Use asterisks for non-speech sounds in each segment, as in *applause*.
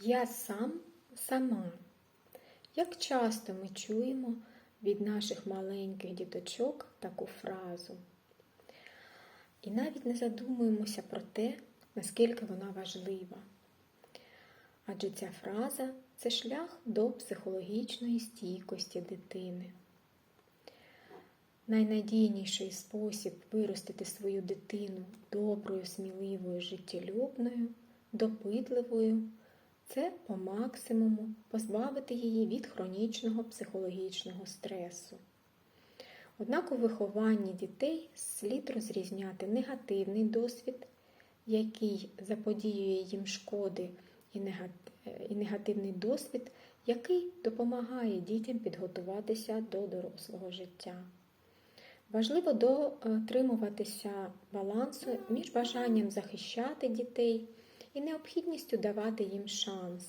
Я сам сама. Як часто ми чуємо від наших маленьких діточок таку фразу. І навіть не задумуємося про те, наскільки вона важлива. Адже ця фраза це шлях до психологічної стійкості дитини. Найнадійніший спосіб виростити свою дитину доброю, сміливою, життєлюбною, допитливою це по максимуму позбавити її від хронічного психологічного стресу. Однак у вихованні дітей слід розрізняти негативний досвід, який заподіює їм шкоди, і негативний досвід, який допомагає дітям підготуватися до дорослого життя. Важливо дотримуватися балансу між бажанням захищати дітей і необхідністю давати їм шанс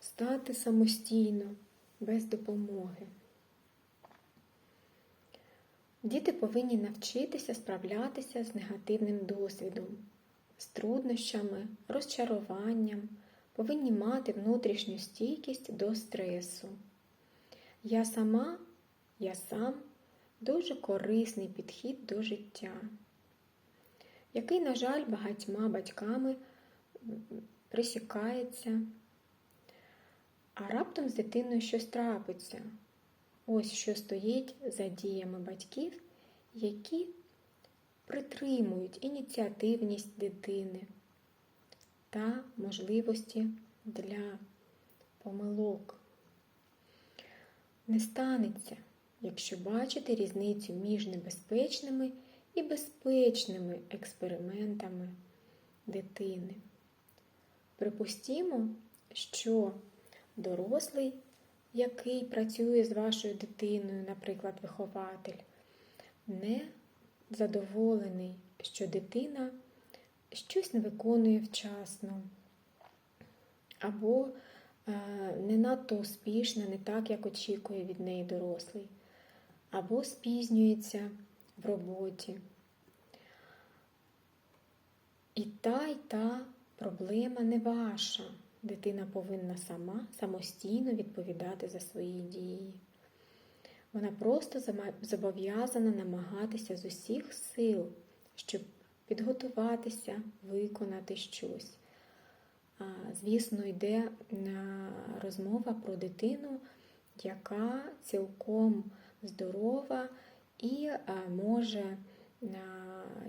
стати самостійно, без допомоги. Діти повинні навчитися справлятися з негативним досвідом, з труднощами, розчаруванням, повинні мати внутрішню стійкість до стресу. Я сама, я сам дуже корисний підхід до життя, який, на жаль, багатьма батьками присікається, а раптом з дитиною щось трапиться. Ось що стоїть за діями батьків, які притримують ініціативність дитини та можливості для помилок. Не станеться, якщо бачите різницю між небезпечними і безпечними експериментами дитини. Припустімо, що дорослий, який працює з вашою дитиною, наприклад, вихователь, не задоволений, що дитина щось не виконує вчасно, або е, не надто успішна, не так, як очікує від неї дорослий, або спізнюється в роботі. І та, і та проблема не ваша. Дитина повинна сама самостійно відповідати за свої дії. Вона просто зобов'язана намагатися з усіх сил, щоб підготуватися, виконати щось. Звісно, йде розмова про дитину, яка цілком здорова і може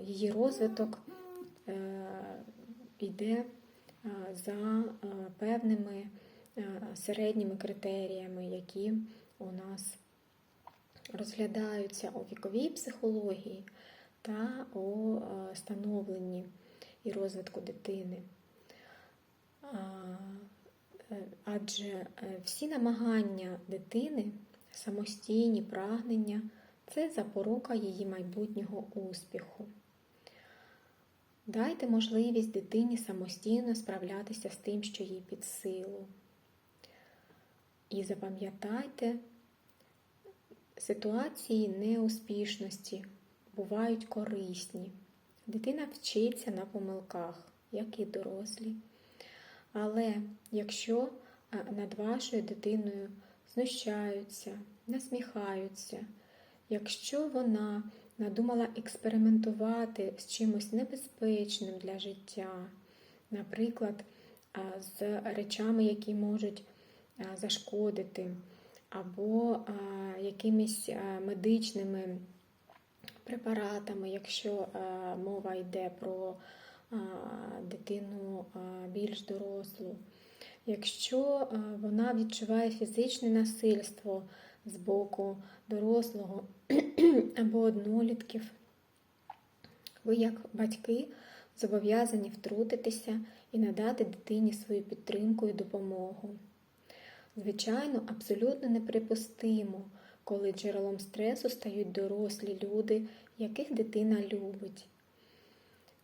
її розвиток йде за певними середніми критеріями, які у нас розглядаються у віковій психології та у становленні і розвитку дитини. Адже е, всі намагання дитини, самостійні прагнення це запорука її майбутнього успіху. Дайте можливість дитині самостійно справлятися з тим, що їй під силу. І запам'ятайте, ситуації неуспішності бувають корисні. Дитина вчиться на помилках, як і дорослі. Але якщо над вашою дитиною знущаються, насміхаються, якщо вона надумала експериментувати з чимось небезпечним для життя, наприклад, з речами, які можуть зашкодити, або якимись медичними препаратами, якщо мова йде про дитину більш дорослу. Якщо вона відчуває фізичне насильство з боку дорослого *clears throat* або однолітків, ви, як батьки, зобов'язані втрутитися і надати дитині свою підтримку і допомогу. Звичайно, абсолютно неприпустимо, коли джерелом стресу стають дорослі люди, яких дитина любить,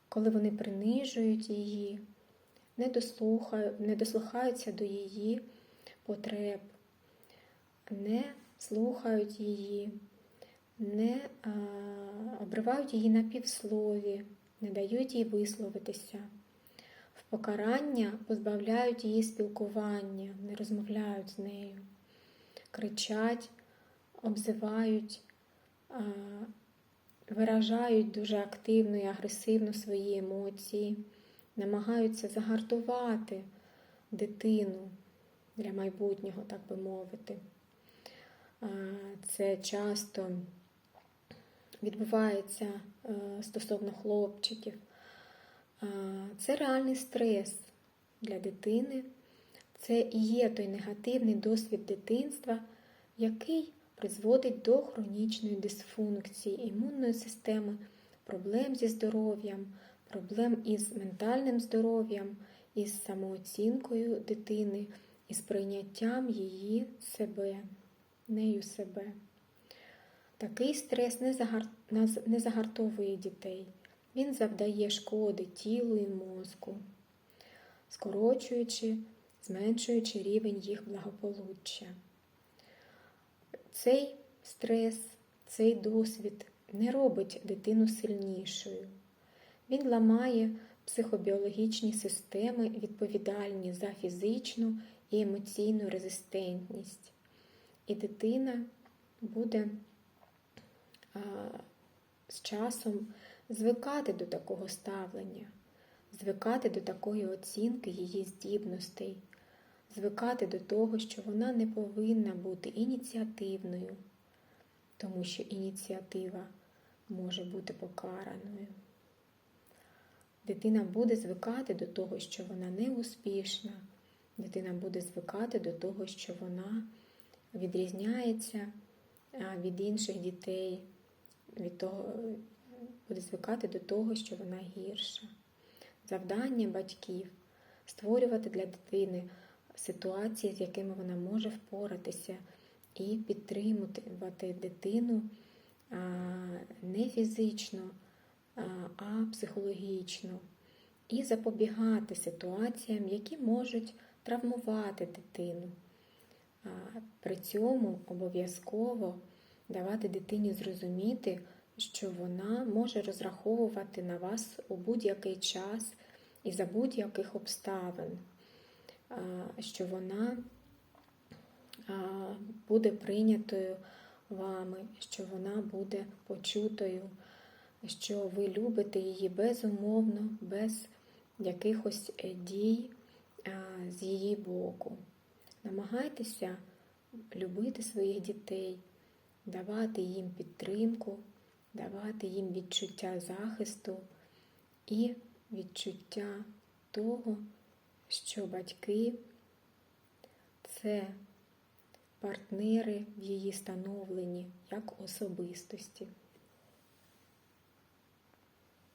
коли вони принижують її, не дослухаються до її потреб, не слухають її, не а, обривають її на півслові, не дають їй висловитися. В Покарання позбавляють її спілкування, не розмовляють з нею, кричать, обзивають, а, виражають дуже активно і агресивно свої емоції, намагаються загартувати дитину для майбутнього, так би мовити. Це часто відбувається е, стосовно хлопчиків. Це реальний стрес для дитини. Це і є той негативний досвід дитинства, який призводить до хронічної дисфункції імунної системи, проблем зі здоров'ям, проблем із ментальним здоров'ям, із самооцінкою дитини, із прийняттям її себе, нею себе. Такий стрес не, загар... не загартовує дітей. Він завдає шкоди тілу і мозку, скорочуючи, зменшуючи рівень їх благополуччя. Цей стрес, цей досвід не робить дитину сильнішою. Він ламає психобіологічні системи, відповідальні за фізичну і емоційну резистентність. І дитина буде а, з часом звикати до такого ставлення, звикати до такої оцінки її здібностей, звикати до того, що вона не повинна бути ініціативною, тому що ініціатива може бути покараною. Дитина буде звикати до того, що вона не успішна, дитина буде звикати до того, що вона відрізняється від інших дітей, від того, буде звикати до того, що вона гірша. Завдання батьків створювати для дитини ситуації, з якими вона може впоратися, і підтримувати дитину не фізично, а, психологічно, і запобігати ситуаціям, які можуть травмувати дитину. При цьому обов'язково давати дитині зрозуміти, що вона може розраховувати на вас у будь-який час і за будь-яких обставин, що вона буде прийнятою вами, що вона буде почутою, що ви любите її безумовно, без якихось е, дій з її боку. Намагайтеся любити своїх дітей, давати їм підтримку, давати їм відчуття захисту і відчуття того, що батьки це партнери в її становленні як особистості.